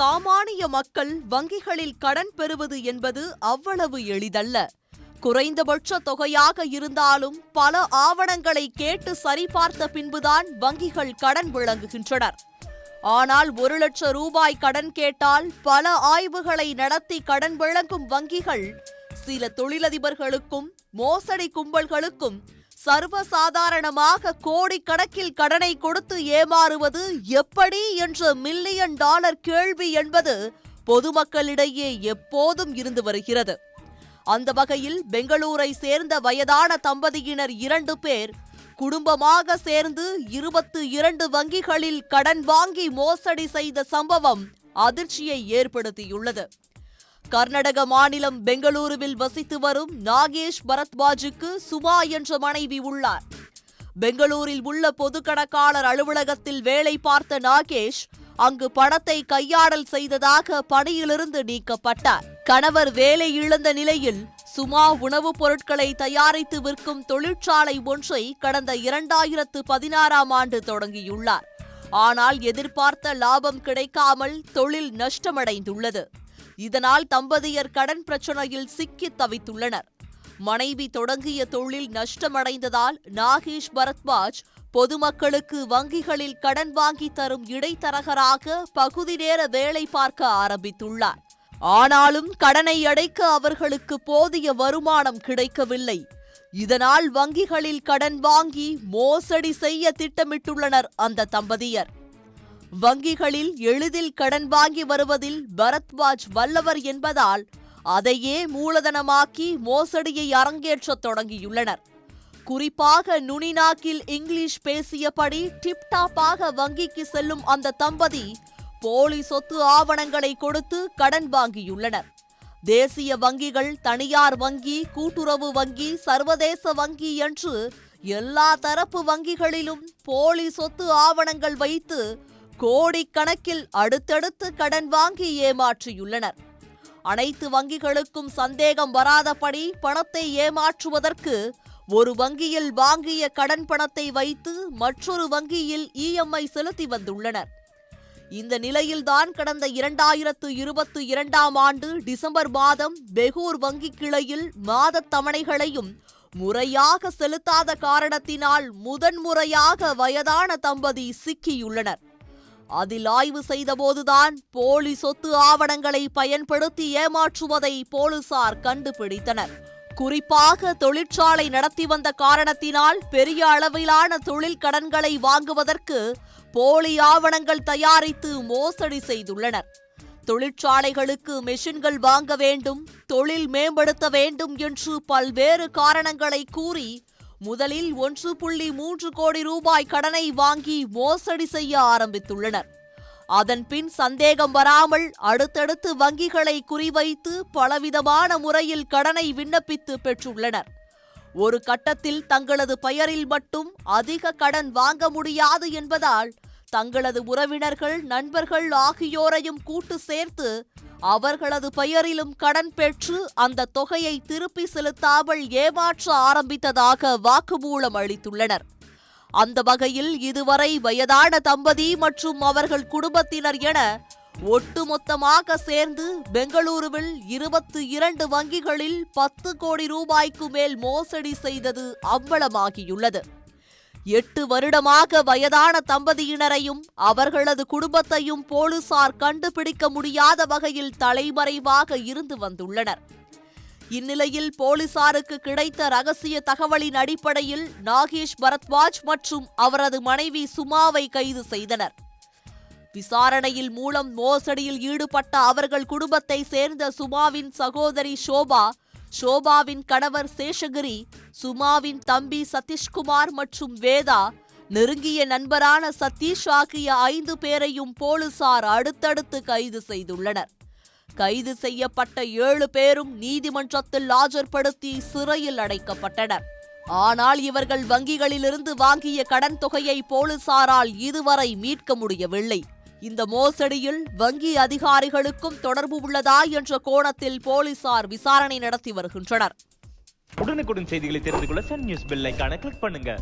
சாமானிய மக்கள் வங்கிகளில் கடன் பெறுவது என்பது அவ்வளவு எளிதல்ல. குறைந்தபட்ச தொகையாக இருந்தாலும் பல ஆவணங்களை கேட்டு சரிபார்த்த பின்புதான் வங்கிகள் கடன் வழங்குகின்றனர் ஆனால் ஒரு லட்சம் ரூபாய் கடன் கேட்டால் பல ஆய்வுகளை நடத்தி கடன் வழங்கும் வங்கிகள் சில தொழிலதிபர்களுக்கும் மோசடி கும்பல்களுக்கும் சர்வசாதாரணமாக கோடிக்கணக்கில் கடனை கொடுத்து ஏமாறுவது எப்படி என்ற மில்லியன் டாலர் கேள்வி என்பது பொதுமக்களிடையே எப்போதும் இருந்து வருகிறது. அந்த வகையில் பெங்களூரை சேர்ந்த வயதான தம்பதியினர் இரண்டு பேர் குடும்பமாக சேர்ந்து இருபத்து இரண்டு வங்கிகளில் கடன் வாங்கி மோசடி செய்த சம்பவம் அதிர்ச்சியை ஏற்படுத்தியுள்ளது. கர்நாடக மாநிலம் பெங்களூருவில் வசித்து வரும் நாகேஷ் பரத்வாஜுக்கு சுமா என்ற மனைவி உள்ளார். பெங்களூரில் உள்ள பொது கணக்காளர் அலுவலகத்தில் வேலை பார்த்த நாகேஷ் அங்கு பணத்தை கையாடல் செய்ததாக பணியிலிருந்து நீக்கப்பட்டார். கணவர் வேலை இழந்த நிலையில் சுமா உணவுப் பொருட்களை தயாரித்து விற்கும் தொழிற்சாலை ஒன்றை கடந்த இரண்டாயிரத்து பதினாறாம் ஆண்டு தொடங்கியுள்ளார். ஆனால் எதிர்பார்த்த லாபம் கிடைக்காமல் தொழில் நஷ்டமடைந்துள்ளது. இதனால் தம்பதியர் கடன் பிரச்சனையில் சிக்கித் தவித்துள்ளனர். மனைவி தொடங்கிய தொழில் நஷ்டமடைந்ததால் நாகேஷ் பரத்வாஜ் பொதுமக்களுக்கு வங்கிகளில் கடன் வாங்கி தரும் இடைத்தரகராக பகுதி நேர வேலை பார்க்க ஆரம்பித்துள்ளார். ஆனாலும் கடனை அடைக்க அவர்களுக்கு போதிய வருமானம் கிடைக்கவில்லை. இதனால் வங்கிகளில் கடன் வாங்கி மோசடி செய்ய திட்டமிட்டுள்ளனர் அந்த தம்பதியர். வங்கிகளில் எளிதில் கடன் வாங்கி வருவதில் பரத்வாஜ் வல்லவர் என்பதால் அதையே மூலதனமாக்கி மோசடியை அரங்கேற்றத் தொடங்கியுள்ளனர். குறிப்பாக நுனிநாக்கில் இங்கிலீஷ் பேசியபடி டிப்டாப்பாக வங்கிக்கு செல்லும் அந்த தம்பதி போலி சொத்து ஆவணங்களை கொடுத்து கடன் வாங்கியுள்ளனர். தேசிய வங்கிகள் தனியார் வங்கி கூட்டுறவு வங்கி சர்வதேச வங்கி என்று எல்லா தரப்பு வங்கிகளிலும் போலி சொத்து ஆவணங்கள் வைத்து கோடிக்கணக்கில் அடுத்தடுத்து கடன் வாங்கி ஏமாற்றியுள்ளனர். அனைத்து வங்கிகளுக்கும் சந்தேகம் வராதபடி பணத்தை ஏமாற்றுவதற்கு ஒரு வங்கியில் வாங்கிய கடன் பணத்தை வைத்து மற்றொரு வங்கியில் இஎம்ஐ செலுத்தி வந்துள்ளனர். இந்த நிலையில்தான் கடந்த இரண்டாயிரத்து இருபத்தி இரண்டாம் ஆண்டு டிசம்பர் மாதம் பெகூர் வங்கி கிளையில் மாதத் தவணைகளையும் முறையாக செலுத்தாத காரணத்தினால் முதன்முறையாக வயதான தம்பதி சிக்கியுள்ளனர். அதில் ஆய்வு செய்தபோதுதான் போலி சொத்து ஆவணங்களை பயன்படுத்தி ஏமாற்றுவதை போலீசார் கண்டுபிடித்தனர். குறிப்பாக தொழிற்சாலை நடத்தி வந்த காரணத்தினால் பெரிய அளவிலான தொழில் கடன்களை வாங்குவதற்கு போலி ஆவணங்கள் தயாரித்து மோசடி செய்துள்ளனர். தொழிற்சாலைகளுக்கு மெஷின்கள் வாங்க வேண்டும் தொழில் மேம்படுத்த வேண்டும் என்று பல்வேறு காரணங்களை கூறி முதலில் ஒன்று புள்ளி மூன்று கோடி ரூபாய் கடனை வாங்கி மோசடி செய்ய ஆரம்பித்துள்ளனர். அதன்பின் சந்தேகம் வராமல் அடுத்தடுத்து வங்கிகளை குறிவைத்து பலவிதமான முறையில் கடனை விண்ணப்பித்து பெற்றுள்ளனர். ஒரு கட்டத்தில் தங்களது பெயரில் மட்டும் அதிக கடன் வாங்க முடியாது என்பதால் தங்களது உறவினர்கள் நண்பர்கள் ஆகியோரையும் கூட்டு சேர்த்து அவர்களது பெயரிலும் கடன் பெற்று அந்த தொகையை திருப்பி செலுத்தாமல் ஏமாற்ற ஆரம்பித்ததாக வாக்குமூலம் அளித்துள்ளனர். அந்த வகையில் இதுவரை வயதான தம்பதி மற்றும் அவர்கள் குடும்பத்தினர் என ஒட்டுமொத்தமாக சேர்ந்து பெங்களூருவில் இருபத்தி இரண்டு வங்கிகளில் பத்து கோடி ரூபாய்க்கு மேல் மோசடி செய்தது அம்பலமாகியுள்ளது. எட்டு வருடமாக வயதான தம்பதியினரையும் அவர்களது குடும்பத்தையும் போலீசார் கண்டுபிடிக்க முடியாத வகையில் தலைமறைவாக இருந்து வந்துள்ளனர். இந்நிலையில் போலீசாருக்கு கிடைத்த ரகசிய தகவலின் அடிப்படையில் நாகேஷ் பரத்வாஜ் மற்றும் அவரது மனைவி சுமாவை கைது செய்தனர். விசாரணையில் மூலம் மோசடியில் ஈடுபட்ட அவர்கள் குடும்பத்தை சேர்ந்த சுமாவின் சகோதரி ஷோபா ஷோபாவின் கணவர் சேஷகிரி சுமாவின் தம்பி சதீஷ்குமார் மற்றும் வேதா நெருங்கிய நண்பரான சதீஷ் ஆகிய ஐந்து பேரையும் போலீசார் அடுத்தடுத்து கைது செய்துள்ளனர். கைது செய்யப்பட்ட ஏழு பேரும் நீதிமன்றத்தில் ஆஜர்படுத்தி சிறையில் அடைக்கப்பட்டனர். ஆனால் இவர்கள் வங்கிகளிலிருந்து வாங்கிய கடன் தொகையை போலீசாரால் இதுவரை மீட்க முடியவில்லை. இந்த மோசடியில் வங்கி அதிகாரிகளுக்கும் தொடர்பு உள்ளதா என்ற கோணத்தில் போலீசார் விசாரணை நடத்தி வருகின்றனர். உடனுக்குடன் செய்திகளை தெரிந்து கொள்ள சன் நியூஸ் பெல் கிளிக் பண்ணுங்க.